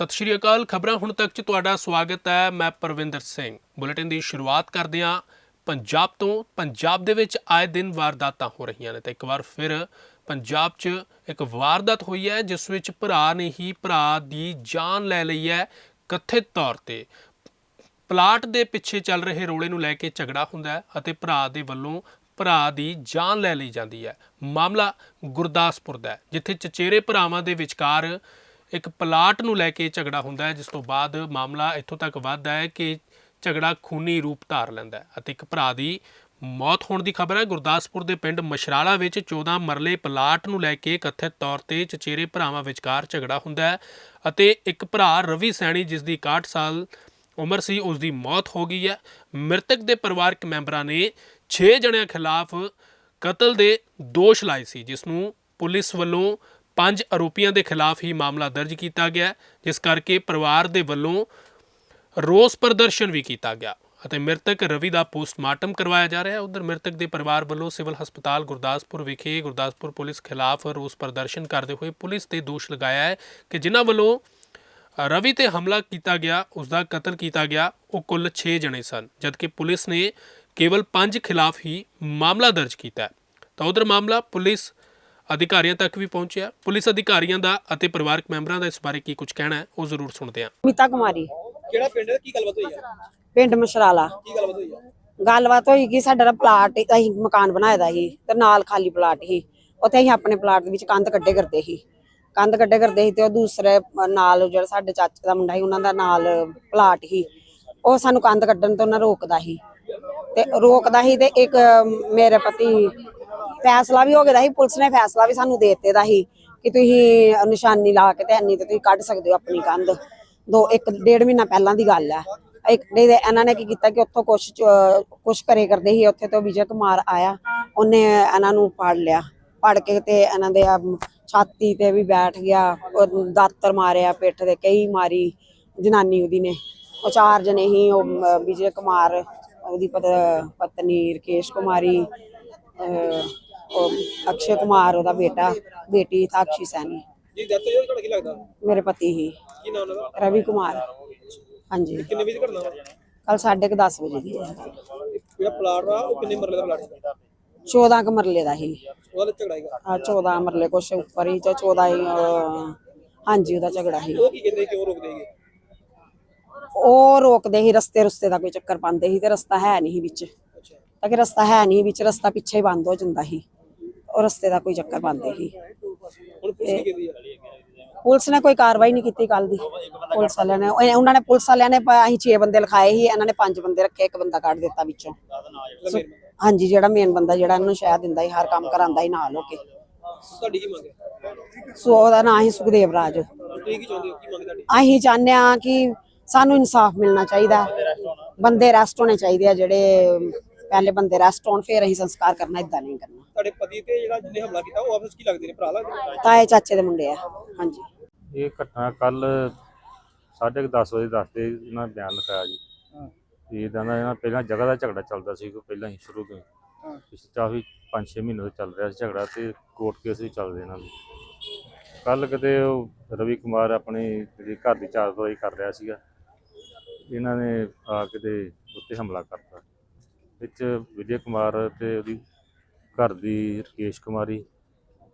ਸਤਿ ਸ਼੍ਰੀ ਅਕਾਲ, ਖਬਰਾਂ ਹੁਣ ਤੱਕ ਚ ਤੁਹਾਡਾ ਸਵਾਗਤ ਹੈ, ਮੈਂ ਪਰਵਿੰਦਰ ਸਿੰਘ। ਬੁਲੇਟਿਨ ਦੀ ਸ਼ੁਰੂਆਤ ਕਰਦੇ ਹਾਂ। ਪੰਜਾਬ ਤੋਂ ਪੰਜਾਬ ਦੇ ਵਿੱਚ ਆਏ ਦਿਨ ਵਾਰਦਾਤਾਂ ਹੋ ਰਹੀਆਂ ਨੇ ਤੇ ਇੱਕ ਵਾਰ ਫਿਰ ਪੰਜਾਬ 'ਚ ਇੱਕ ਵਾਰਦਾਤ ਹੋਈ ਹੈ, ਜਿਸ ਵਿੱਚ ਭਰਾ ਨੇ ਹੀ ਭਰਾ ਦੀ ਜਾਨ ਲੈ ਲਈ ਹੈ ਕਥਿਤ ਤੌਰ ਤੇ। ਪਲਾਟ ਦੇ ਪਿੱਛੇ ਚੱਲ ਰਹੇ ਰੋਲੇ ਨੂੰ ਲੈ ਕੇ ਝਗੜਾ ਹੁੰਦਾ ਹੈ ਅਤੇ ਭਰਾ ਦੇ ਵੱਲੋਂ ਭਰਾ ਦੀ ਜਾਨ ਲੈ ਲਈ ਜਾਂਦੀ ਹੈ। ਮਾਮਲਾ ਗੁਰਦਾਸਪੁਰ ਦਾ ਹੈ, ਜਿੱਥੇ ਚਚੇਰੇ ਭਰਾਵਾਂ ਦੇ ਵਿਚਕਾਰ ਇੱਕ ਪਲਾਟ ਨੂੰ ਲੈ ਕੇ ਝਗੜਾ ਹੁੰਦਾ ਹੈ, ਜਿਸ ਤੋਂ ਬਾਅਦ ਮਾਮਲਾ ਇੱਥੋਂ ਤੱਕ ਵੱਧਦਾ ਹੈ ਕਿ ਝਗੜਾ ਖੂਨੀ ਰੂਪ ਧਾਰ ਲੈਂਦਾ ਹੈ ਅਤੇ ਇੱਕ ਭਰਾ ਦੀ ਮੌਤ ਹੋਣ ਦੀ ਖਬਰ ਹੈ। ਗੁਰਦਾਸਪੁਰ ਦੇ ਪਿੰਡ ਮਸ਼ਰਾਲਾ ਵਿੱਚ 14 ਮਰਲੇ ਪਲਾਟ ਨੂੰ ਲੈ ਕੇ ਕਥਿਤ ਤੌਰ ਤੇ ਚਚੇਰੇ ਭਰਾਵਾਂ ਵਿਚਕਾਰ ਝਗੜਾ ਹੁੰਦਾ ਹੈ ਅਤੇ ਇੱਕ ਭਰਾ ਰਵੀ ਸੈਣੀ, ਜਿਸ ਦੀ 61 ਸਾਲ ਉਮਰ ਸੀ, ਉਸ ਦੀ ਮੌਤ ਹੋ ਗਈ ਹੈ। ਮ੍ਰਿਤਕ ਦੇ ਪਰਿਵਾਰਕ ਮੈਂਬਰਾਂ ਨੇ 6 ਜਣਿਆਂ ਖਿਲਾਫ ਕਤਲ ਦੇ ਦੋਸ਼ ਲਾਏ ਸੀ, ਜਿਸ ਨੂੰ ਪੁਲਿਸ ਵੱਲੋਂ ਪੰਜ ਆਰੋਪੀਆਂ ਦੇ ਖਿਲਾਫ ਹੀ ਮਾਮਲਾ ਦਰਜ ਕੀਤਾ ਗਿਆ ਜਿਸ ਕਰਕੇ ਪਰਿਵਾਰ ਦੇ ਵੱਲੋਂ ਰੋਸ ਪ੍ਰਦਰਸ਼ਨ ਵੀ ਕੀਤਾ ਗਿਆ ਅਤੇ ਮ੍ਰਿਤਕ ਰਵੀ ਦਾ ਪੋਸਟਮਾਰਟਮ ਕਰਵਾਇਆ ਜਾ ਰਿਹਾ ਹੈ। ਉਧਰ ਮ੍ਰਿਤਕ ਦੇ ਪਰਿਵਾਰ ਵੱਲੋਂ ਸਿਵਲ ਹਸਪਤਾਲ ਗੁਰਦਾਸਪੁਰ ਵਿਖੇ ਗੁਰਦਾਸਪੁਰ ਪੁਲਿਸ ਖਿਲਾਫ ਰੋਸ ਪ੍ਰਦਰਸ਼ਨ ਕਰਦੇ ਹੋਏ ਪੁਲਿਸ ਤੇ ਦੋਸ਼ ਲਗਾਇਆ ਹੈ ਕਿ ਜਿਨ੍ਹਾਂ ਵੱਲੋਂ ਰਵੀ ਤੇ ਹਮਲਾ ਕੀਤਾ ਗਿਆ, ਉਸ ਦਾ ਕਤਲ ਕੀਤਾ ਗਿਆ, ਉਹ ਕੁੱਲ 6 ਜਣੇ ਸਨ, ਜਦਕਿ ਪੁਲਿਸ ਨੇ ਕੇਵਲ 5 ਖਿਲਾਫ ਹੀ ਮਾਮਲਾ ਦਰਜ ਕੀਤਾ ਹੈ। ਤਾਂ ਉਧਰ ਮਾਮਲਾ ਪੁਲਿਸ ਅਧਿਕਾਰੀਆਂ ਤੱਕ ਵੀ ਪਹੁੰਚਿਆ। ਪੁਲਿਸ ਅਧਿਕਾਰੀਆਂ ਦਾ ਅਤੇ ਪਰਿਵਾਰਕ ਮੈਂਬਰਾਂ ਦਾ ਇਸ ਬਾਰੇ ਕੀ ਕੁਝ ਕਹਿਣਾ ਹੈ ਉਹ ਜ਼ਰੂਰ ਸੁਣਦੇ ਹਾਂ। ਮਿਤਾ ਕੁਮਾਰੀ। ਕਿਹੜਾ ਪਿੰਡ ਹੈ? ਕੀ ਗੱਲਬਾਤ ਹੋਈ ਹੈ? ਪਿੰਡ ਮਸ਼ਰਾਲਾ। ਕੀ ਗੱਲਬਾਤ ਹੋਈ ਹੈ? ਗੱਲਬਾਤ ਹੋਈ ਕਿ ਸਾਡਾ ਨਾ ਪਲਾਟ ਅਸੀਂ ਮਕਾਨ ਬਣਾਇਆ ਦਾ ਸੀ ਤੇ ਨਾਲ ਖਾਲੀ ਪਲਾਟ ਸੀ। ਉੱਥੇ ਅਸੀਂ ਆਪਣੇ ਪਲਾਟ ਦੇ ਵਿੱਚ ਕੰਧ ਕੱਢੇ ਕਰਦੇ ਸੀ। ਕੰਧ ਕੱਢੇ ਕਰਦੇ ਸੀ ਤੇ ਉਹ ਦੂਸਰੇ ਨਾਲ ਜਿਹੜਾ ਸਾਡੇ ਚਾਚੇ ਦਾ ਮੁੰਡਾ ਸੀ ਉਹਨਾਂ ਦਾ ਨਾਲ ਪਲਾਟ ਸੀ। ਉਹ ਸਾਨੂੰ ਕੰਧ ਕੱਢਣ ਤੋਂ ਨਾ ਰੋਕਦਾ ਸੀ। ਤੇ ਰੋਕਦਾ ਸੀ ਤੇ ਇੱਕ ਮੇਰੇ ਪਤੀ ਫੈਸਲਾ ਵੀ ਹੋ ਗਿਆ ਸੀ ਪੁਲਿਸ ਨੇ ਫੈਸਲਾ ਵੀ ਸਾਨੂੰ ਦੇ ਦਿੱਤੇ ਦਾ ਸੀ ਕਿ ਤੁਸੀਂ ਨਿਸ਼ਾਨੀ ਲਾ ਕੇ ਤੇ ਇੰਨੀ ਤੇ ਤੁਸੀਂ ਕੱਢ ਸਕਦੇ ਹੋ ਆਪਣੀ ਕੰਧ। ਦੋ ਇੱਕ ਡੇਢ ਮਹੀਨਾ ਪਹਿਲਾਂ ਦੀ ਗੱਲ ਹੈ। ਇੱਕ ਨਹੀਂ ਇਹਨਾਂ ਨੇ ਕੀ ਕੀਤਾ ਕਿ ਉੱਥੋਂ ਕੁਛ ਕੁਛ ਕਰੇ ਕਰਦੇ ਸੀ ਉੱਥੇ ਤੋਂ ਵਿਜੇ ਕੁਮਾਰ ਆਇਆ ਉਹਨੇ ਇਹਨਾਂ ਨੂੰ ਫੜ ਲਿਆ। ਫੜ ਕੇ ਤੇ ਇਹਨਾਂ ਦੇ ਛਾਤੀ ਤੇ ਵੀ ਬੈਠ ਗਿਆ ਦਾਤਰ ਮਾਰਿਆ ਪਿੱਠ ਤੇ ਕਈ ਮਾਰੀ ਜਨਾਨੀ ਉਹਦੀ ਨੇ। ਉਹ ਚਾਰ ਜਣੇ ਹੀ ਉਹ ਵਿਜੇ ਕੁਮਾਰ ਉਹਦੀ ਪਤ- ਪਤਨੀ ਰਕੇਸ਼ ਕੁਮਾਰੀ ਅਹ, ਉਹ ਅਕਸ਼ੇ ਕੁਮਾਰ ਉਹਦਾ ਬੇਟਾ ਬੇਟੀ ਸਾਕਸ਼ੀ ਸੈਣੀ। ਜੀ ਦੱਸੋ ਜੀ ਤੁਹਾਡਾ ਕੀ ਲੱਗਦਾ? ਮੇਰੇ ਪਤੀ ਹੀ। ਕੀ ਨਾਮ ਉਹਨਾਂ ਦਾ ਰਵੀ ਕੁਮਾਰ। ਹਾਂਜੀ। ਕਿੰਨੇ ਵਜੇ ਘਟਨਾ ਕੱਲ 10:30 ਵਜੇ ਦੀ ਹੈ। ਜਿਹੜਾ ਪਲਾਟ ਆ ਉਹ ਕਿੰਨੇ ਮਰਲੇ ਦਾ ਪਲਾਟ ਹੈ 14 ਕੁ ਮਰਲੇ ਦਾ ਹੀ। ਉਹਦਾ ਝਗੜਾ ਹੈਗਾ ਆ। 14 ਮਰਲੇ ਕੁਛ ਉੱਪਰ ਹੀ ਜਾਂ 14 ਹੀ ਹਾਂਜੀ ਉਹਦਾ ਝਗੜਾ ਸੀ ਉਹ ਕੀ ਕਹਿੰਦੇ ਕਿਉਂ ਰੋਕਦੇ ਹੈਗੇ ਉਹ ਰੋਕਦੇ ਸੀ ਰਸਤੇ ਰਸਤੇ ਦਾ ਕੋਈ ਚੱਕਰ ਪਾਉਂਦੇ ਸੀ ਤੇ ਰਸਤਾ ਹੈ ਨਹੀਂ ਵਿੱਚ। ਅੱਛਾ। ਤਾਂ ਕਿ ਰਸਤਾ ਹੈ ਨਹੀਂ ਵਿੱਚ ਰਸਤਾ ਪਿੱਛੇ ਹੀ ਬੰਦ ਹੋ ਜਾਂਦਾ ਸੀ। ਉਹ ਰਸਤੇ ਦਾ ਕੋਈ ਚੱਕਰ ਪਾਉਂਦੇ ਸੀ ਹੁਣ ਪੁਲਿਸ ਕੀ ਕਹਿੰਦੀ ਹੈ ਪੁਲਿਸ ਨੇ ਕੋਈ ਕਾਰਵਾਈ ਨਹੀਂ ਕੀਤੀ ਕੱਲ ਦੀ। ਪੁਲਿਸ ਵਾਲਿਆਂ ਨੇ ਉਹ- ਉਹਨਾਂ ਨੇ ਪੁਲਿਸ ਵਾਲਿਆਂ ਨੇ ਪ- ਅਸੀਂ 6 ਬੰਦੇ ਲਿਖਾਏ ਸੀ ਇਹਨਾਂ ਨੇ 5 ਬੰਦੇ ਰੱਖੇ ਇੱਕ ਬੰਦਾ ਕੱਢ ਦਿੱਤਾ ਵਿੱਚੋਂ। ਤੁਹਾਡੀ ਹਾਂਜੀ ਜਿਹੜਾ ਮੇਨ ਬੰਦਾ ਜਿਹੜਾ ਇਹਨੂੰ ਸ਼ਾਇਦ ਦਿੰਦਾ ਸੀ ਹਰ ਕੰਮ ਕਰਾਂਦਾ ਸੀ ਨਾਲ ਹੋ ਕੇ। ਕੀ ਮੰਗ ਹੈ? ਸੋ ਉਹਦਾ ਨਾਂ ਹੀ ਸੁਖਦੇਵ ਰਾਜ। ਤੁਸੀਂ ਕੀ ਚਾਹੁੰਦੇ ਹੋ? ਕੀ ਮੰਗ ਤੁਹਾਡੀ? ਅਸੀਂ ਚਾਹੁੰਦੇ ਹਾਂ ਕਿ ਸਾਨੂੰ ਇਨਸਾਫ ਮਿਲਣਾ ਚਾਹੀਦਾ। ਬੰਦੇ ਰੈਸਟ ਹੋਣੇ। ਚਾਹੀਦੇ ਆ ਜਿਹੜੇ ਪਹਿਲੇ ਬੰਦੇ ਰੈਸਟ ਹੋਣ ਫਿਰ ਅਸੀਂ ਸੰਸਕਾਰ ਕਰਨਾ ਇਦਾਂ ਨਹੀਂ ਕਰਨਾ। ਤੁਹਾਡੇ ਪਤੀ ਤੇ ਜਿਹੜਾ ਜਿਹਨੇ ਹਮਲਾ ਕੀਤਾ ਉਹ ਆਪਸ ਕੀ ਲੱਗਦੇ ਨੇ? ਭਰਾ ਲੱਗਦੇ ਨੇ? ਤਾਏ ਚਾਚੇ ਦੇ ਮੁੰਡੇ ਆ ਹਾਂਜੀ। ਇਹ ਘਟਨਾ ਕੱਲ 10:30 ਵਜੇ ਦੱਸਦੇ ਇਹਨਾਂ ਨੇ ਬਿਆਨ ਲਿਖਾਇਆ ਜੀ। ਤੇ ਇਦਾਂ ਦਾ ਇਹਨਾਂ ਪਹਿਲਾਂ ਜਗ੍ਹਾ ਦਾ ਝਗੜਾ ਚੱਲਦਾ ਸੀ ਕੋਈ ਪਹਿਲਾਂ ਹੀ ਸ਼ੁਰੂ ਤੋਂ ਹੀ। ਪਿਛਲੇ ਕਾਫੀ 5-6 ਮਹੀਨੇ ਤੋਂ ਚੱਲ ਰਿਹਾ ਸੀ ਝਗੜਾ ਤੇ ਕੋਰਟ ਕੇਸ ਵੀ ਚੱਲਦੇ ਇਹਨਾਂ ਦੇ। ਕੱਲ ਕਿਤੇ ਉਹ ਰਵੀ ਕੁਮਾਰ ਆਪਣੀ ਜਿਹੜੀ ਘਰ ਦੀ ਚਾਰ ਦਵਾਈ ਕਰ ਰਿਹਾ ਸੀਗਾ ਇਹਨਾਂ ਨੇ ਆ ਕਿਤੇ ਉੱਤੇ ਹਮਲਾ ਕਰਤਾ। ਵਿੱਚ ਵਿਜੇ ਕੁਮਾਰ ਤੇ ਉਹਦੀ ਘਰ ਦੀ ਰਕੇਸ਼ ਕੁਮਾਰੀ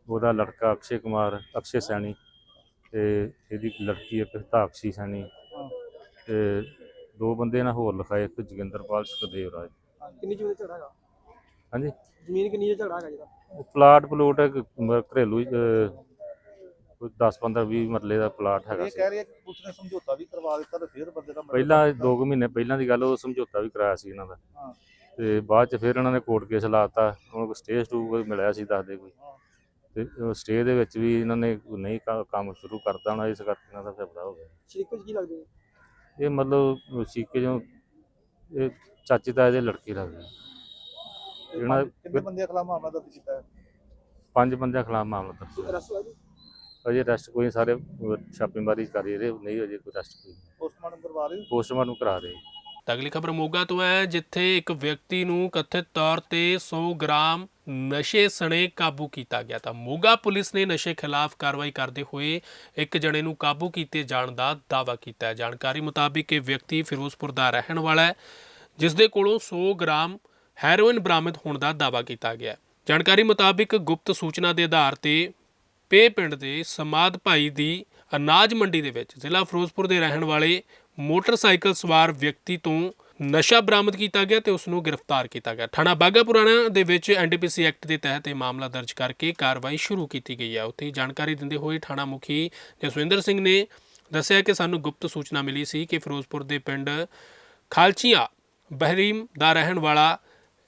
ਉਹਦਾ ਲੜਕਾ ਅਕਸ਼ੇ ਕੁਮਾਰ ਅਕਸ਼ੇ ਸੈਣੀ ਤੇ ਇਹਦੀ ਲੜਕੀ ਇੱਕ ਹਤਾਕਸ਼ੀ ਸੈਣੀ। ਤੇ ਦੋ ਬੰਦੇ ਨਾਲ ਹੋਰ ਲਿਖਾਏ ਇੱਕ ਜੋਗਿੰਦਰਪਾਲ ਸੁਖਦੇਵ ਰਾਜ। ਕਿੰਨੀ ਜ਼ਮੀਨ ਹੈਗਾ? ਹਾਂਜੀ? ਜ਼ਮੀਨ ਕਿੰਨੀ ਦਾ ਝਗੜਾ ਹੈਗਾ ਜਿਹੜਾ ਉਹ ਪਲਾਟ ਪਲੂਟ ਘਰੇਲੂ ਹੀ, ਅਹ, ਕੋਈ 10 15 20 ਮਰਲੇ ਦਾ ਪਲਾਟ ਹੈਗਾ ਇਹ ਕਹਿ ਰਹੀ ਹੈ ਕਿ ਪੁਲਿਸ ਨੇ ਸਮਝੌਤਾ ਵੀ ਕਰਵਾ ਦਿੱਤਾ ਤੇ ਫਿਰ ਬੰਦੇ ਦਾ ਪਹਿਲਾਂ 2 ਮਹੀਨੇ ਪਹਿਲਾਂ ਦੀ ਗੱਲ ਉਹ ਸਮਝੌਤਾ ਵੀ ਕਰਾਇਆ ਸੀ ਇਹਨਾਂ ਦਾ। ਹਾਂ। ਤੇ ਬਾਅਦ ਚ ਫਿਰ ਇਹਨਾਂ ਨੇ ਕੋਰਟ ਕੇਸ ਲਾਤਾ ਉਹਨਾਂ ਕੋਲ ਸਟੇ ਸਟੂ ਕੋਈ ਮਿਲਿਆ ਸੀ ਦੱਸਦੇ ਕੋਈ। ਤੇ ਸਟੇ ਦੇ ਵਿੱਚ ਵੀ ਇਹਨਾਂ ਨੇ ਨਹੀਂ ਕੰਮ ਸ਼ੁਰੂ ਕਰਤਾ ਹੋਣਾ ਇਸ ਕਰਕੇ ਇਹਨਾਂ ਦਾ ਝਗੜਾ ਹੋ ਗਿਆ। ਸ਼ਰੀਕੋ ਕੀ ਲੱਗਦੇ ਇਹ ਮਤਲਬ ਸੀਕੇ ਜੋ ਇਹ ਚਾਚੀ ਤਾਏ ਦੇ ਲੜਕੀ ਲੱਗਦੀ ਇਹਨਾਂ- ਕਿੰਨੇ ਬੰਦੇ ਖਿਲਾਫ ਮਾਮਲਾ ਦਰਜ ਕੀਤਾ ਪੰਜ ਬੰਦਿਆਂ ਖਿਲਾਫ ਮਾਮਲਾ ਦਰਜ ਅਜੇ ਅਰੈਸਟ ਕੋਈ ਸਾਰੇ ਛਾਪੇਮਾਰੀ ਕਰ ਰਹੇ ਨਹੀਂ ਅਜੇ ਕੋਈ ਅਰੈਸਟ ਕੋਈ ਪੋਸਟਮਾਰਟਮ ਕਰਵਾ ਰਹੇ? ਪੋਸਟਮਾਰਟਮ ਕਰਾ ਰਹੇ। ਤਾਂ ਅਗਲੀ ਖਬਰ ਮੋਗਾ ਤੋਂ ਹੈ, ਜਿੱਥੇ ਇੱਕ ਵਿਅਕਤੀ ਨੂੰ ਕਥਿਤ ਤੌਰ ਤੇ 100 ਗ੍ਰਾਮ ਨਸ਼ੇ ਸਣੇ ਕਾਬੂ ਕੀਤਾ ਗਿਆ ਤਾਂ ਮੋਗਾ ਪੁਲਿਸ ਨੇ ਨਸ਼ੇ ਖਿਲਾਫ ਕਾਰਵਾਈ ਕਰਦੇ ਹੋਏ ਇੱਕ ਜਣੇ ਨੂੰ ਕਾਬੂ ਕੀਤੇ ਜਾਣ ਦਾ ਦਾਅਵਾ ਕੀਤਾ ਹੈ ਜਾਣਕਾਰੀ ਮੁਤਾਬਿਕ ਇਹ ਵਿਅਕਤੀ ਫਿਰੋਜ਼ਪੁਰ ਦਾ ਰਹਿਣ ਵਾਲਾ ਹੈ ਜਿਸ ਦੇ ਕੋਲੋਂ 100 ਗ੍ਰਾਮ ਹੈਰੋਇਨ ਬਰਾਮਦ ਹੋਣ ਦਾ ਦਾਅਵਾ ਕੀਤਾ ਗਿਆ ਹੈ। ਜਾਣਕਾਰੀ ਮੁਤਾਬਿਕ ਗੁਪਤ ਸੂਚਨਾ ਦੇ ਆਧਾਰ ਤੇ ਪੇ ਪਿੰਡ ਦੇ ਸਮਾਦ ਭਾਈ ਦੀ ਅਨਾਜ ਮੰਡੀ ਦੇ ਵਿੱਚ ਜ਼ਿਲ੍ਹਾ ਫਿਰੋਜ਼ਪੁਰ ਦੇ ਰਹਿਣ ਵਾਲੇ ਮੋਟਰਸਾਈਕਲ ਸਵਾਰ ਵਿਅਕਤੀ ਤੋਂ ਨਸ਼ਾ ਬਰਾਮਦ ਕੀਤਾ ਗਿਆ ਤੇ ਉਸ ਨੂੰ ਗ੍ਰਿਫਤਾਰ ਕੀਤਾ ਗਿਆ। ਥਾਣਾ ਬਾਗਾ ਪੁਰਾਣਾ ਦੇ ਵਿੱਚ ਐਨਡੀਪੀਸੀ ਐਕਟ ਦੇ ਤਹਿਤ ਇਹ ਮਾਮਲਾ ਦਰਜ ਕਰਕੇ ਕਾਰਵਾਈ ਸ਼ੁਰੂ ਕੀਤੀ ਗਈ ਹੈ ਉੱਥੇ ਜਾਣਕਾਰੀ ਦਿੰਦੇ ਹੋਏ ਥਾਣਾ ਮੁਖੀ ਜਸਵਿੰਦਰ ਸਿੰਘ ਨੇ ਦੱਸਿਆ ਕਿ ਸਾਨੂੰ ਗੁਪਤ ਸੂਚਨਾ ਮਿਲੀ ਸੀ ਕਿ ਫਿਰੋਜ਼ਪੁਰ ਦੇ ਪਿੰਡ ਖਾਲਚੀਆਂ ਬਹਿਰੀਮ ਦਾ ਰਹਿਣ ਵਾਲਾ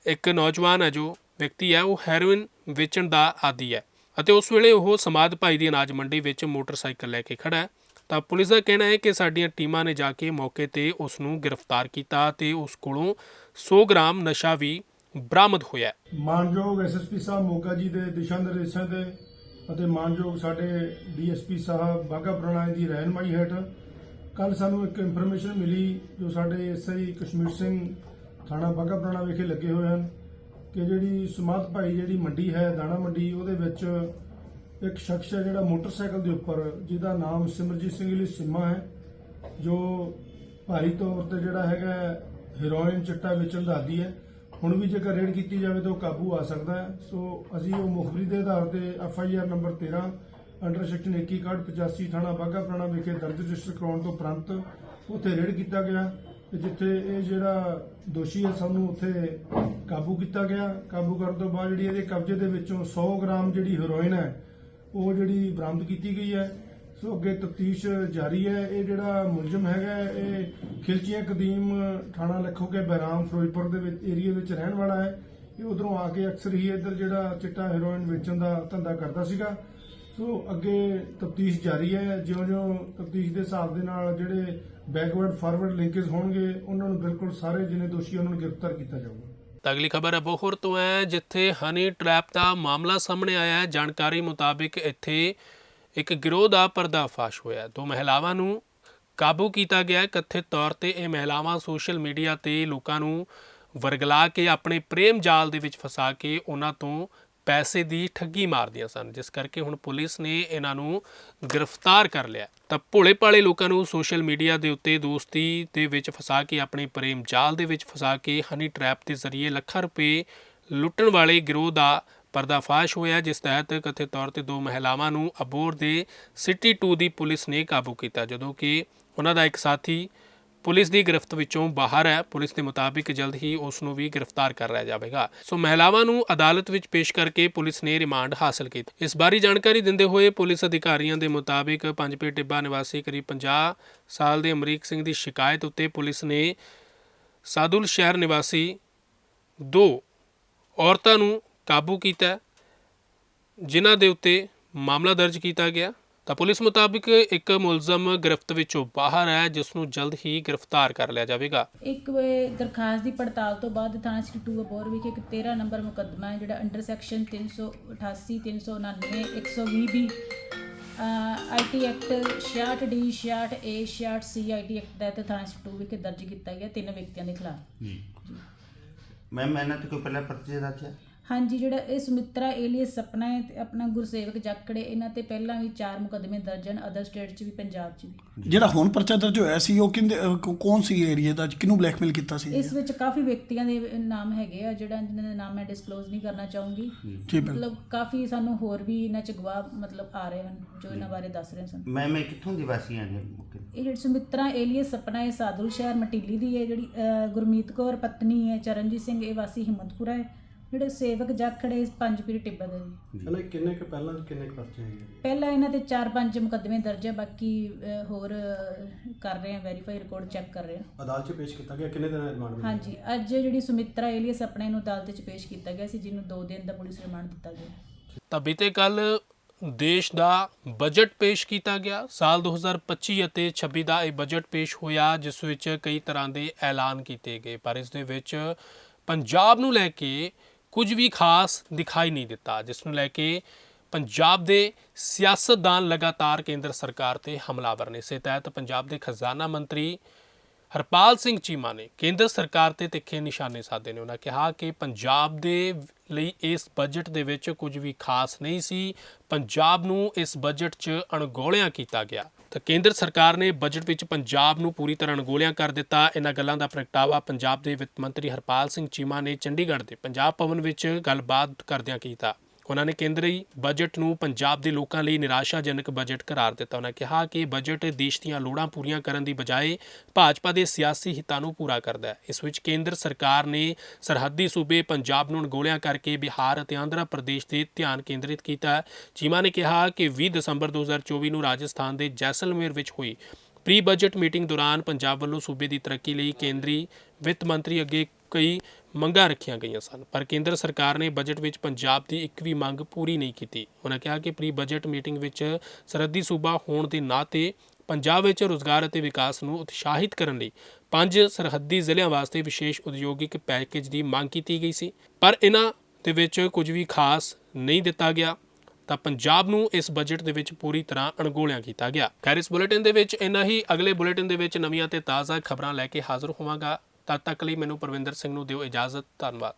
ਇੱਕ ਨੌਜਵਾਨ ਹੈ ਜੋ ਵਿਅਕਤੀ ਹੈ, ਉਹ ਹੈਰੋਇਨ ਵੇਚਣ ਦਾ ਆਦੀ ਹੈ। ਅਤੇ ਉਸ ਵੇਲੇ ਉਹ ਸਮਾਦ ਭਾਈ ਦੀ ਅਨਾਜ ਮੰਡੀ ਵਿੱਚ ਮੋਟਰਸਾਈਕਲ ਲੈ ਕੇ ਖੜਾ ਹੈ ਤਾਂ ਪੁਲਿਸ ਦਾ ਕਹਿਣਾ ਹੈ ਕਿ ਸਾਡੀਆਂ ਟੀਮਾਂ ਨੇ ਜਾ ਕੇ ਮੌਕੇ ਤੇ ਉਸ ਨੂੰ ਗ੍ਰਿਫਤਾਰ ਕੀਤਾ ਤੇ ਉਸ ਕੋਲੋਂ 100 ਗ੍ਰਾਮ ਨਸ਼ਾ ਵੀ ਬਰਾਮਦ ਹੋਇਆ ਹੈ। ਮਾਨਯੋਗ ਐਸਐਸਪੀ ਸਾਹਿਬ ਮੋਗਾ ਜੀ ਦੇ ਦਿਸ਼ਾ ਨਿਰਦੇਸ਼ਾਂ ਤੇ ਅਤੇ ਮਾਨਯੋਗ ਸਾਡੇ ਡੀਐਸਪੀ ਸਾਹਿਬ ਬਾਗਾ ਪੁਰਾਣਾ ਦੀ ਰਹਿਨਮਾਈ ਹੇਠ ਕੱਲ ਸਾਨੂੰ ਇੱਕ ਇਨਫੋਰਮੇਸ਼ਨ ਮਿਲੀ ਜੋ ਸਾਡੇ ਐਸਆਈ ਕਸ਼ਮੀਰ ਸਿੰਘ ਥਾਣਾ ਬਾਗਾ ਪੁਰਾਣਾ ਵਿਖੇ ਲੱਗੇ ਹੋਏ ਹਨ ਕਿ ਜਿਹੜੀ ਸਮਾਧ ਭਾਈ ਜਿਹੜੀ ਮੰਡੀ ਹੈ, ਦਾਣਾ ਮੰਡੀ, ਉਹਦੇ ਵਿੱਚ ਇੱਕ ਸ਼ਖਸ ਹੈ ਜਿਹੜਾ ਮੋਟਰਸਾਈਕਲ ਦੇ ਉੱਪਰ, ਜਿਹਦਾ ਨਾਮ ਸਿਮਰਜੀਤ ਸਿੰਘ ਲਈ ਸਿੰਮਾ ਹੈ, ਜੋ ਭਾਰੀ ਤੌਰ ਤੇ ਜਿਹੜਾ ਹੈਗਾ ਹੀਰੋਇਨ ਚਿੱਟਾ ਵੇਚਣ ਦਾ ਆਦੀ ਹੈ। ਹੁਣ ਵੀ ਜੇਕਰ ਰੇਡ ਕੀਤੀ ਜਾਵੇ ਤਾਂ ਉਹ ਕਾਬੂ ਆ ਸਕਦਾ ਹੈ। ਸੋ ਅਸੀਂ ਉਹ ਮੁਖਬਰੀ ਦੇ ਆਧਾਰ ਤੇ F I R number 13 under section 2185 ਥਾਣਾ ਬਾਗਾ ਪੁਰਾਣਾ ਵਿਖੇ ਦਰਜ ਰਜਿਸਟਰ ਕਰਾਉਣ ਤੋਂ ਉਪਰੰਤ ਉੱਥੇ ਰੇਡ ਕੀਤਾ ਗਿਆ। ਤੇ ਜਿੱਥੇ ਇਹ ਜਿਹੜਾ ਦੋਸ਼ੀ ਹੈ ਸਾਨੂੰ ਉੱਥੇ ਕਾਬੂ ਕੀਤਾ ਗਿਆ। ਕਾਬੂ ਕਰਨ ਤੋਂ ਬਾਅਦ ਜਿਹੜੀ ਇਹਦੇ ਕਬਜ਼ੇ ਦੇ ਵਿੱਚੋਂ 100 ਗ੍ਰਾਮ ਜਿਹੜੀ ਹੈਰੋਇਨ ਹੈ, ਉਹ ਜਿਹੜੀ ਬਰਾਮਦ ਕੀਤੀ ਗਈ ਹੈ। ਸੋ ਅੱਗੇ ਤਫਤੀਸ਼ ਜਾਰੀ ਹੈ। ਇਹ ਜਿਹੜਾ ਮੁਲਜ਼ਮ ਹੈਗਾ, ਇਹ ਖਿਲਚੀਆਂ ਕਦੀਮ ਥਾਣਾ ਲੱਖੋਕੇ ਬਹਿਰਾਮ ਫਿਰੋਜ਼ਪੁਰ ਦੇ ਵਿੱਚ ਏਰੀਆ ਵਿੱਚ ਰਹਿਣ ਵਾਲਾ ਹੈ। ਇਹ ਉਧਰੋਂ ਆ ਕੇ ਅਕਸਰ ਹੀ ਇੱਧਰ ਜਿਹੜਾ ਚਿੱਟਾ ਹੈਰੋਇਨ ਵੇਚਣ ਦਾ ਧੰਦਾ ਕਰਦਾ ਸੀਗਾ। ਸੋ ਅੱਗੇ ਤਫਤੀਸ਼ ਜਾਰੀ ਹੈ। ਜਿਉਂ-ਜਿਉਂ ਤਫਤੀਸ਼ ਦੇ ਹਿਸਾਬ ਦੇ ਨਾਲ ਜਿਹੜੇ ਬੈਕਵਰਡ ਫਾਰਵਰਡ ਲਿੰਕੇਜ ਹੋਣਗੇ, ਉਹਨਾਂ ਨੂੰ ਬਿਲਕੁਲ ਸਾਰੇ ਜਿਹਨੇ ਦੋਸ਼ੀ ਉਹਨਾਂ ਨੂੰ ਗ੍ਰਿਫਤਾਰ ਕੀਤਾ ਜਾਊਗਾ। ਅਗਲੀ ਖਬਰ ਅਬੋਹਰ ਤੋਂ ਹੈ, ਜਿੱਥੇ ਹਨੀ ਟ੍ਰੈਪ ਦਾ ਮਾਮਲਾ ਸਾਹਮਣੇ ਆਇਆ ਹੈ। ਜਾਣਕਾਰੀ ਮੁਤਾਬਿਕ ਇੱਥੇ ਇੱਕ ਗਿਰੋਹ ਦਾ ਪਰਦਾਫਾਸ਼ ਹੋਇਆ ਦੋ ਮਹਿਲਾਵਾਂ ਨੂੰ ਕਾਬੂ ਕੀਤਾ ਗਿਆ ਹੈ। ਕਥਿਤ ਤੌਰ ਤੇ ਇਹ ਮਹਿਲਾਵਾਂ ਸੋਸ਼ਲ ਮੀਡੀਆ ਤੇ ਲੋਕਾਂ ਨੂੰ ਵਰਗਲਾ ਕੇ ਆਪਣੇ ਪ੍ਰੇਮ ਜਾਲ ਦੇ ਵਿੱਚ ਫਸਾ ਕੇ ਉਹਨਾਂ ਤੋਂ ਪੈਸੇ ਦੀ ਠੱਗੀ ਮਾਰਦੀਆਂ ਸਨ, ਜਿਸ ਕਰਕੇ ਹੁਣ ਪੁਲਿਸ ਨੇ ਇਹਨਾਂ ਨੂੰ ਗ੍ਰਿਫਤਾਰ ਕਰ ਲਿਆ। ਤਾਂ ਭੋਲੇ ਭਾਲੇ ਲੋਕਾਂ ਨੂੰ ਸੋਸ਼ਲ ਮੀਡੀਆ ਦੇ ਉੱਤੇ ਦੋਸਤੀ ਦੇ ਵਿੱਚ ਫਸਾ ਕੇ, ਆਪਣੇ ਪ੍ਰੇਮ ਜਾਲ ਦੇ ਵਿੱਚ ਫਸਾ ਕੇ ਹਨੀ ਟ੍ਰੈਪ ਦੇ ਜ਼ਰੀਏ ਲੱਖਾਂ ਰੁਪਏ ਲੁੱਟਣ ਵਾਲੇ ਗਿਰੋਹ ਦਾ ਪਰਦਾਫਾਸ਼ ਹੋਇਆ, ਜਿਸ ਤਹਿਤ ਕਥਿਤ ਤੌਰ ਤੇ ਦੋ ਮਹਿਲਾਵਾਂ ਨੂੰ ਅਬੋਰ ਦੇ ਸਿਟੀ 2 ਦੀ ਪੁਲਿਸ ਨੇ ਕਾਬੂ ਕੀਤਾ, ਜਦੋਂ ਕਿ ਉਹਨਾਂ ਦਾ ਇੱਕ ਸਾਥੀ ਪੁਲਿਸ ਦੀ ਗ੍ਰਿਫਤ ਵਿੱਚੋਂ ਬਾਹਰ ਹੈ। ਪੁਲਿਸ ਦੇ ਮੁਤਾਬਿਕ ਜਲਦ ਹੀ ਉਸ ਨੂੰ ਵੀ ਗ੍ਰਿਫਤਾਰ ਕਰ ਲਿਆ ਜਾਵੇਗਾ। ਸੋ ਮਹਿਲਾਵਾਂ ਨੂੰ ਅਦਾਲਤ ਵਿੱਚ ਪੇਸ਼ ਕਰਕੇ ਪੁਲਿਸ ਨੇ ਰਿਮਾਂਡ ਹਾਸਲ ਕੀਤੀ। ਇਸ ਬਾਰੇ ਜਾਣਕਾਰੀ ਦਿੰਦੇ ਹੋਏ ਪੁਲਿਸ ਅਧਿਕਾਰੀਆਂ ਦੇ ਮੁਤਾਬਿਕ ਪੰਜਪੇ ਟਿੱਬਾ ਨਿਵਾਸੀ ਕਰੀਬ 50 ਸਾਲ ਦੇ ਅਮਰੀਕ ਸਿੰਘ ਦੀ ਸ਼ਿਕਾਇਤ ਉੱਤੇ ਪੁਲਿਸ ਨੇ ਸਾਦੁਲ ਸ਼ਹਿਰ ਨਿਵਾਸੀ ਦੋ ਔਰਤਾਂ ਨੂੰ ਕਾਬੂ ਕੀਤਾ, ਜਿਨ੍ਹਾਂ ਦੇ ਉੱਤੇ ਮਾਮਲਾ ਦਰਜ ਕੀਤਾ ਗਿਆ। ਤਾਂ ਪੁਲਿਸ ਮੁਤਾਬਿਕ ਇੱਕ ਮੁਲਜ਼ਮ ਗ੍ਰਿਫਤ ਵਿੱਚੋਂ ਬਾਹਰ ਹੈ ਜਿਸ ਨੂੰ ਜਲਦ ਹੀ ਗ੍ਰਿਫਤਾਰ ਕਰ ਲਿਆ ਜਾਵੇਗਾ। ਇੱਕ ਵੇ ਦਰਖਾਸਤ ਦੀ ਪੜਤਾਲ ਤੋਂ ਬਾਅਦ ਥਾਣਾ ਸਿਟੀ 2 ਅਬੋਰ ਵਿਖੇ ਇੱਕ 13 ਨੰਬਰ ਮੁਕੱਦਮਾ ਹੈ ਜਿਹੜਾ under section 388 399 120 B IT act 66 D 66 A 66 C IT act ਦਾ ਥਾਣਾ ਸਿਟੀ 2 ਵਿਖੇ ਦਰਜ ਕੀਤਾ ਗਿਆ ਤਿੰਨ ਵਿਅਕਤੀਆਂ ਦੇ ਖਿਲਾਫ। ਜੀ। ਮੈਮ ਇਹਨਾਂ ਤੇ ਕੋਈ ਪਹਿਲਾਂ ਪਰਚੇ ਦਾ ਹੈ? ਹਾਂਜੀ ਜਿਹੜਾ ਇਹ ਸੁਮਿਤਰਾ ਏਲੀਅਸ ਸਪਨਾ ਹੈ ਤੇ ਆਪਣਾ ਗੁਰਸੇਵਕ ਜਾਖੜੇ ਇਹਨਾਂ ਤੇ ਪਹਿਲਾਂ ਵੀ ਚਾਰ ਮੁਕੱਦਮੇ ਦਰਜ ਹਨ ਅਦਰ ਸਟੇਟ 'ਚ ਵੀ ਪੰਜਾਬ 'ਚ ਵੀ। ਜਿਹੜਾ ਹੁਣ ਪਰਚਾ ਦਰਜ ਹੋਇਆ ਸੀ ਉਹ ਕਿੰਦੇ ਅਹ ਕੌ- ਕੌਣ ਸੀ ਏਰੀਆ ਦਾ ਕਿਹਨੂੰ ਬਲੈਕਮੇਲ ਕੀਤਾ ਸੀ? ਇਸ ਵਿੱਚ ਕਾਫੀ ਵਿਅਕਤੀਆਂ ਦੇ ਨਾਮ ਹੈਗੇ ਆ ਜਿਹੜਾ ਜਿਨ੍ਹਾਂ ਦੇ ਨਾਮ ਮੈਂ ਡਿਸਕਲੋਜ਼ ਨਹੀਂ ਕਰਨਾ ਚਾਹੂੰਗੀ। ਜੀ। ਬਿਲਕੁਲ। ਮਤਲਬ ਕਾਫੀ ਸਾਨੂੰ ਹੋਰ ਵੀ ਇਹਨਾਂ ਚ ਗਵਾਹ ਮਤਲਬ ਆ ਰਹੇ ਹਨ ਜੋ ਇਹਨਾਂ ਬਾਰੇ ਦੱਸ ਰਹੇ ਸਨ। ਮੈਮ ਇਹ ਕਿੱਥੋਂ ਦੀ ਨੇ ਮੌਕੇ ਤੇ? ਇਹ ਜਿਹੜੀ ਸੁਮਿਤਰਾ ਏਲੀਅਸ ਸਪਨਾ ਹੈ ਸਾਦੁਲ ਸ਼ਹਿਰ ਮਟੀਲੀ ਦੀ ਹੈ ਜਿਹੜੀ ਅਹ, ਗੁਰਮੀਤ ਕੌਰ ਪਤਨੀ ਹੈ ਚਰਨਜੀਤ ਸਿੰਘ ਇਹ ਵਾਸੀ ਹਿੰਮਤਪੁਰਾ ਹੈ। ਜਿਹੜੇ ਸੇਵਕ ਜਾਖੜੇ ਪੰਜ ਪੀਰ ਟਿੱਬਾ ਦੇ ਜੀ। ਪਹਿਲਾਂ ਕਿੰਨੇ ਕੁ ਪਹਿਲਾਂ ਕਿੰਨੇ ਕੁ ਪਰਚੇ ਹੈਗੇ ਪਹਿਲਾਂ ਇਹਨਾਂ ਤੇ 4-5 ਮੁਕੱਦਮੇ ਦਰਜ ਹੈ ਬਾਕੀ ਹੋਰ ਕਰ ਰਹੇ ਆ ਵੈਰੀਫਾਈ ਰਿਕਾਰਡ ਚੈੱਕ ਕਰ ਰਹੇ ਆ। ਅਦਾਲਤ 'ਚ ਪੇਸ਼ ਕੀਤਾ ਗਿਆ ਕਿੰਨੇ ਦਿਨਾਂ ਦਾ ਰਿਮਾਂਡ ਮਿਲਿਆ? ਹਾਂਜੀ ਅੱਜ ਜਿਹੜੀ ਸੁਮਿਤਰਾ ਏਲੀਅਸ ਆਪਣੇ ਨੂੰ ਅਦਾਲਤ 'ਚ ਪੇਸ਼ ਕੀਤਾ ਗਿਆ ਸੀ ਜਿਹਨੂੰ 2 ਦਿਨ ਦਾ ਪੁਲਿਸ ਰਿਮਾਂਡ ਦਿੱਤਾ ਗਿਆ। ਤਾਂ ਬੀਤੇ ਕੱਲ ਦੇਸ਼ ਦਾ ਬਜਟ ਪੇਸ਼ ਕੀਤਾ ਗਿਆ। ਸਾਲ 2025 ਅਤੇ 26 ਦਾ ਇਹ ਬਜਟ ਪੇਸ਼ ਹੋਇਆ ਜਿਸ ਵਿੱਚ ਕਈ ਤਰ੍ਹਾਂ ਦੇ ਐਲਾਨ ਕੀਤੇ ਗਏ। ਪਰ ਇਸ ਦੇ ਵਿੱਚ ਪੰਜਾਬ ਨੂੰ ਲੈ ਕੇ ਕੁਝ ਵੀ ਖਾਸ ਦਿਖਾਈ ਨਹੀਂ ਦਿੱਤਾ, ਜਿਸ ਨੂੰ ਲੈ ਕੇ ਪੰਜਾਬ ਦੇ ਸਿਆਸਤਦਾਨ ਲਗਾਤਾਰ ਕੇਂਦਰ ਸਰਕਾਰ ਤੇ ਹਮਲਾਵਰ ਨੇ ਇਸੇ ਤਹਿਤ ਪੰਜਾਬ ਦੇ ਖਜ਼ਾਨਾ ਮੰਤਰੀ ਹਰਪਾਲ ਸਿੰਘ ਚੀਮਾ ਨੇ ਕੇਂਦਰ ਸਰਕਾਰ ਤੇ ਤਿੱਖੇ ਨਿਸ਼ਾਨੇ ਸਾਧੇ ਨੇ। ਉਹਨਾਂ ਕਿਹਾ ਕਿ ਪੰਜਾਬ ਦੇ ਲਈ ਇਸ ਬਜਟ ਦੇ ਵਿੱਚ ਕੁਝ ਵੀ ਖਾਸ ਨਹੀਂ ਸੀ। ਪੰਜਾਬ ਨੂੰ ਇਸ ਬਜਟ 'ਚ ਅਣਗੌਲਿਆਂ ਕੀਤਾ ਗਿਆ। ਤਾਂ ਕੇਂਦਰ ਸਰਕਾਰ ਨੇ ਬਜਟ ਵਿੱਚ ਪੰਜਾਬ ਨੂੰ ਪੂਰੀ ਤਰ੍ਹਾਂ ਅਣਗੌਲਿਆਂ ਕਰ ਦਿੱਤਾ। ਇਹਨਾਂ ਗੱਲਾਂ ਦਾ ਪ੍ਰਗਟਾਵਾ ਪੰਜਾਬ ਦੇ ਵਿੱਤ ਮੰਤਰੀ ਹਰਪਾਲ ਸਿੰਘ ਚੀਮਾ ਨੇ ਚੰਡੀਗੜ੍ਹ ਦੇ ਪੰਜਾਬ ਭਵਨ ਵਿੱਚ ਗੱਲਬਾਤ ਕਰਦਿਆਂ ਕੀਤਾ। ਉਹਨਾਂ ਨੇ ਕੇਂਦਰੀ ਬਜਟ ਨੂੰ ਪੰਜਾਬ ਦੇ ਲੋਕਾਂ ਲਈ ਨਿਰਾਸ਼ਾਜਨਕ ਬਜਟ ਕਰਾਰ ਦਿੱਤਾ। ਉਹਨਾਂ ਕਿਹਾ ਕਿ ਬਜਟ ਦੇਸ਼ ਦੀਆਂ ਲੋੜਾਂ ਪੂਰੀਆਂ ਕਰਨ ਦੀ ਬਜਾਏ ਭਾਜਪਾ ਦੇ ਸਿਆਸੀ ਹਿੱਤਾਂ ਨੂੰ ਪੂਰਾ ਕਰਦਾ ਹੈ। ਇਸ ਵਿੱਚ ਕੇਂਦਰ ਸਰਕਾਰ ਨੇ ਸਰਹੱਦੀ ਸੂਬੇ ਪੰਜਾਬ ਨੂੰ ਅਣਗੌਲਿਆਂ ਕਰਕੇ ਬਿਹਾਰ ਅਤੇ ਆਂਧਰਾ ਪ੍ਰਦੇਸ਼ ਤੇ ਧਿਆਨ ਕੇਂਦਰਿਤ ਕੀਤਾ ਹੈ। ਚੀਮਾ ਨੇ ਕਿਹਾ ਕਿ 20 ਦਸੰਬਰ 2024 ਨੂੰ ਰਾਜਸਥਾਨ ਦੇ ਜੈਸਲਮੇਰ ਵਿੱਚ ਹੋਈ ਪ੍ਰੀ ਬਜਟ ਮੀਟਿੰਗ ਦੌਰਾਨ ਪੰਜਾਬ ਵੱਲੋਂ ਸੂਬੇ ਦੀ ਤਰੱਕੀ ਲਈ ਕੇਂਦਰੀ ਵਿੱਤ ਮੰਤਰੀ ਅੱਗੇ ਕਈ ਮੰਗਾਂ ਰੱਖੀਆਂ ਗਈਆਂ ਸਨ, ਪਰ ਕੇਂਦਰ ਸਰਕਾਰ ਨੇ ਬਜਟ ਵਿੱਚ ਪੰਜਾਬ ਦੀ ਇੱਕ ਵੀ ਮੰਗ ਪੂਰੀ ਨਹੀਂ ਕੀਤੀ। ਉਹਨਾਂ ਕਿਹਾ ਕਿ ਪ੍ਰੀ ਬਜਟ ਮੀਟਿੰਗ ਵਿੱਚ ਸਰਹੱਦੀ ਸੂਬਾ ਹੋਣ ਦੇ ਨਾਤੇ ਪੰਜਾਬ ਵਿੱਚ ਰੋਜ਼ਗਾਰ ਅਤੇ ਵਿਕਾਸ ਨੂੰ ਉਤਸ਼ਾਹਿਤ ਕਰਨ ਲਈ ਪੰਜ ਸਰਹੱਦੀ ਜ਼ਿਲ੍ਹਿਆਂ ਵਾਸਤੇ ਵਿਸ਼ੇਸ਼ ਉਦਯੋਗਿਕ ਪੈਕੇਜ ਦੀ ਮੰਗ ਕੀਤੀ ਗਈ ਸੀ। ਪਰ ਇਹਨਾਂ ਦੇ ਵਿੱਚ ਕੁਝ ਵੀ ਖਾਸ ਨਹੀਂ ਦਿੱਤਾ ਗਿਆ, ਤਾਂ ਪੰਜਾਬ ਨੂੰ ਇਸ ਬਜਟ ਦੇ ਵਿੱਚ ਪੂਰੀ ਤਰ੍ਹਾਂ ਅਣਗੌਲਿਆਂ ਕੀਤਾ ਗਿਆ। ਖੈਰ, ਇਸ ਬੁਲੇਟਿਨ ਦੇ ਵਿੱਚ ਇੰਨਾ ਹੀ ਅਗਲੇ ਬੁਲੇਟਿਨ ਦੇ ਵਿੱਚ ਨਵੀਆਂ ਤੇ ਤਾਜ਼ਾ ਖਬਰਾਂ ਲੈ ਕੇ ਹਾਜ਼ਰ ਹੋਵਾਂਗਾ। ਤਦ ਤੱਕ ਲਈ ਮੈਨੂੰ ਪਰਵਿੰਦਰ ਸਿੰਘ ਨੂੰ ਦਿਓ ਇਜਾਜ਼ਤ। ਧੰਨਵਾਦ।